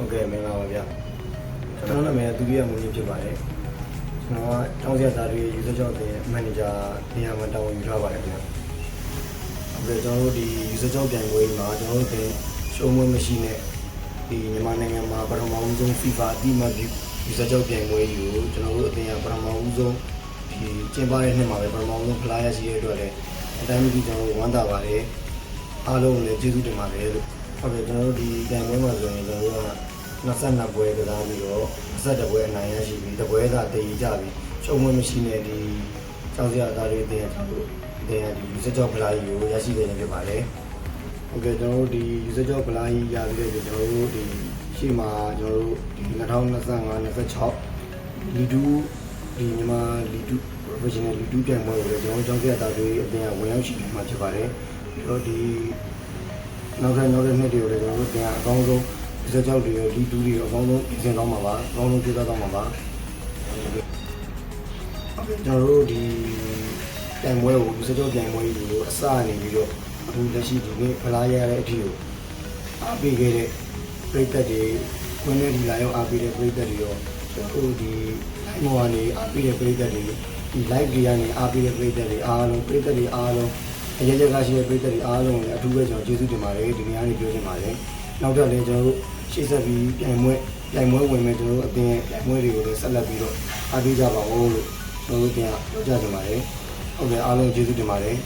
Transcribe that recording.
ဟုတ်ကဲ့မင်္ဂလာပါဗျာကျွန်တော်နာမည်ဒုတိယမူကြီးဖြစ်ပါတယ်ကျွန်တော်ကတောင်းစရာသားတွေယူဆကြောက်တဲ့မန်နေဂျာနေရာမှာတာဝန်ယူထားပါတယ်ဗျာဟုတ်ကဲ့ကျွန်တော်တို့ဒီယူဆကြောက်ပြန်ပွဲမှာကျွန်တော်တို့တင်ရှုံးမွေးမရှိနဲ့ဒီမြန်မာနိုင်ငံမှာပထမဦးဆုံး FIFA အတိအမှတ်ယူဆကြောက်ပြန်ပွဲယူကျွန်တော်တို့အတင်ကပထမဦးဆုံးဒီကျင်းပတဲ့နှစ်မှာပဲပထမဦးဆုံးဖလားရရှိရတဲ့အတွက်လည်းအတိုင်းအမြကျွန်တော်တို့ဝမ်းသာပါတယ်အားလုံးလည်းကျေးဇူးတင်ပါတယ်လို့ ဟုတ်ကဲ့ကျွန်တော်တို့ဒီပြန်ပွဲမှာဆိုရင်ကျွန်တော်တို့က22ပွဲကစားပြီးတော့21ပွဲအနိုင်ရရှိပြီးတပွဲသာတည်ကြပြီးချုံမမရှိတဲ့ဒီကျောင်းစရာသားတွေတင်ကျွန်တော်တို့တင်ဒီယူဆကြောက်ဖလားကြီးကိုရရှိခဲ့ခြင်းဖြစ်ပါတယ်။ဟုတ်ကဲ့ကျွန်တော်တို့ဒီယူဆကြောက်ဖလားကြီးရပြီးတဲ့ကျွန်တော်တို့ဒီရှေ့မှာကျွန်တော်တို့ဒီ2025 26လီဒူဒီမြန်မာလီဒူ professional လီဒူပြိုင်ပွဲကိုလည်းကျွန်တော်တို့ကျောင်းစရာသားတွေအတင်ဝင်ရောက်ရှိနေမှာဖြစ်ပါတယ်။ပြီးတော့ဒီ နောက်ထပ်နောက်ထပ်နှစ်တွေကိုလည်းကျွန်တော်တို့ပြန်အကောင်းဆုံးဒီစကြောက်တွေရောဒီတူးတွေရောအကောင်းဆုံးပြင်ဆင်သွားမှာပါအကောင်းဆုံးပြသသွားမှာပါကျွန်တော်တို့ဒီတိုင်ပွဲကိုဒီစကြောက်တိုင်ပွဲကြီးကိုအစအနေပြီးတော့အခုလက်ရှိဒီနေ့ဖလားရတဲ့အထိကိုအားပေးခဲ့တဲ့ပြည်သက်တွေဝင်နေဒီလာရောက်အားပေးတဲ့ပြည်သက်တွေရောကျွန်တော်တို့ဒီ live မော်ကနေအားပေးတဲ့ပြည်သက်တွေဒီ live တွေကနေအားပေးတဲ့ပြည်သက်တွေအားလုံးပြည်သက်တွေအားလုံး အရေးကြီးကရှိတဲ့ပြည်သက်တွေအားလုံးလည်းအထူးပဲကျွန်တော်ကျေးဇူးတင်ပါတယ်ဒီနေ့ကနေပြောချင်ပါတယ်နောက်တော့လည်းကျွန်တော်တို့ရှေ့ဆက်ပြီးပြိုင်ပွဲပြိုင်ပွဲဝင်မဲ့ကျွန်တော်တို့အတင်းပြိုင်ပွဲတွေကိုလည်းဆက်လက်ပြီးတော့အားပေးကြပါဦးလို့ကျွန်တော်တို့ပြန်ပြောကြချင်ပါတယ်ဟုတ်ကဲ့အားလုံးကျေးဇူးတင်ပါတယ်